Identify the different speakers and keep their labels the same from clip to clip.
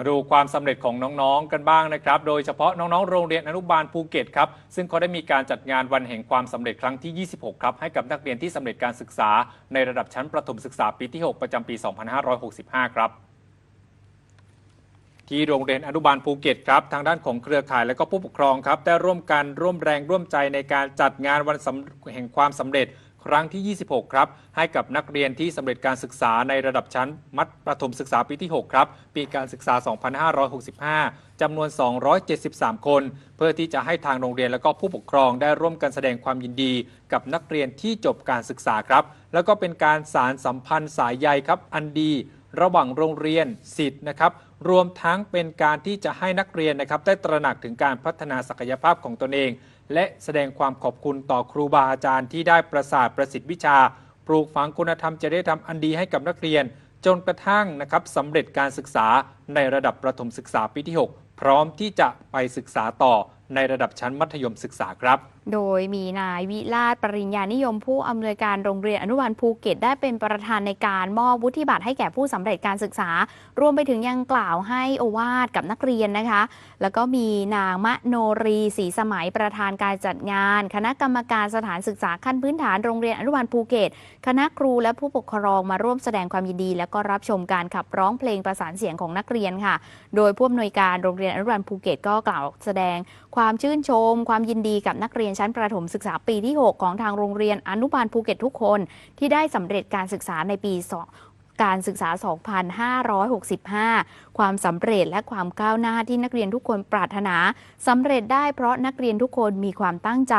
Speaker 1: มาดูความสำเร็จของน้องๆกันบ้างนะครับ โดยเฉพาะน้องๆ โรงเรียนอนุบาลภูเก็ตครับ ซึ่งเขาได้มีการจัดงานวันแห่งความสำเร็จครั้งที่ 26 ครับ ให้กับนักเรียนที่สำเร็จการศึกษา ในระดับชั้นประถมศึกษาปีที่ 6 ประจำปี 2565 ครับที่โรงเรียนอนุบาลภูเก็ตครับทางด้านของเครือข่ายและก็ผู้ปกครองครับได้ร่วมกันร่วมแรงร่วมใจในการจัดงานวันแห่งความสำเร็จ ครั้งที่ 26 ครับ ให้กับนักเรียนที่สำเร็จการศึกษาในระดับชั้น มัธประถมศึกษาปีที่ 6 ครับ ปีการศึกษา 2565 จำนวน 273 คน เพื่อที่จะให้ทางโรงเรียนและก็ผู้ปกครองได้ร่วมกันแสดงความยินดี กับนักเรียนที่จบการศึกษาครับ แล้วก็เป็นการสารสัมพันธ์สายใยครับอันดี ระหว่างโรงเรียนสิทธิ์นะครับรวมทั้งเป็นการที่จะให้นักเรียนนะครับได้ตระหนักถึงการพัฒนาศักยภาพของตนเอง และแสดงความขอบคุณต่อครูบาอาจารย์ที่ได้ประสาทประสิทธิวิชา ปลูกฝังคุณธรรมจริยธรรมอันดีให้กับนักเรียน จนกระทั่งนะครับสำเร็จการศึกษาในระดับประถมศึกษาปีที่ 6 พร้อมที่จะไปศึกษาต่อ ในระดับชั้นมัธยมศึกษาครับ
Speaker 2: โดยมีนายวิลาศปริญญานิยมผู้อำนวยการโรงเรียนอนุบาลภูเก็ต ได้เป็นประธานในการมอบวุฒิบัตรให้แก่ผู้สำเร็จการศึกษา รวมไปถึงยังกล่าวให้โอวาทกับนักเรียนนะคะ แล้วก็มีนางมะโนรีศรีสมัยประธานการจัดงาน คณะกรรมการสถานศึกษาขั้นพื้นฐานโรงเรียนอนุบาลภูเก็ต คณะครูและผู้ปกครองมาร่วมแสดงความยินดี และก็รับชมการขับร้องเพลงประสานเสียงของนักเรียนค่ะ โดยผู้อำนวยการโรงเรียนอนุบาลภูเก็ตก็กล่าวแสดงความชื่นชม ความยินดีกับนักเรียนชั้นประถมศึกษาปีที่ 6 ของทางโรงเรียนอนุบาลภูเก็ตทุกคน ที่ได้สำเร็จการศึกษาในปีสอง การศึกษา 2565 ความสำเร็จและความก้าวหน้าที่นักเรียนทุกคนปรารถนาสำเร็จได้เพราะนักเรียนทุกคนมีความตั้งใจ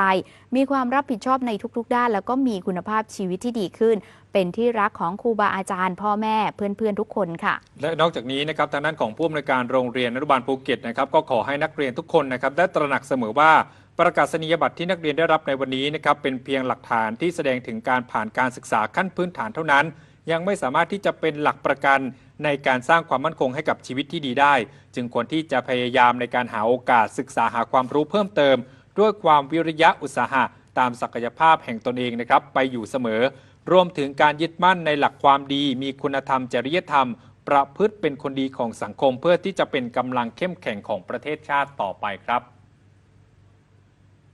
Speaker 2: มีความรับผิดชอบในทุกๆ ด้าน แล้วก็มีคุณภาพชีวิตที่ดีขึ้น เป็นที่รักของครูบาอาจารย์ พ่อแม่เพื่อนๆทุกคนค่ะ
Speaker 1: และนอกจากนี้นะครับทางด้านของผู้อำนวยการโรงเรียนอนุบาลภูเก็ตนะครับก็ขอให้นักเรียนทุกคนนะครับได้ตระหนักเสมอว่าประกาศนียบัตรที่นักเรียนได้รับในวันนี้นะครับเป็นเพียงหลักฐานที่แสดงถึงการผ่านการศึกษาขั้นพื้นฐานเท่านั้น ยังไม่สามารถที่จะเป็นหลักประกันในการสร้างความมั่นคงให้กับชีวิตที่ดีได้ จึงควรที่จะพยายามในการหาโอกาสศึกษาหาความรู้เพิ่มเติม ด้วยความวิริยะอุตสาหะตามศักยภาพแห่งตนเองนะครับ ไปอยู่เสมอ รวมถึงการยึดมั่นในหลักความดี มีคุณธรรมจริยธรรม ประพฤติเป็นคนดีของสังคมเพื่อที่จะเป็นกำลังเข้มแข็งของประเทศชาติต่อไปครับ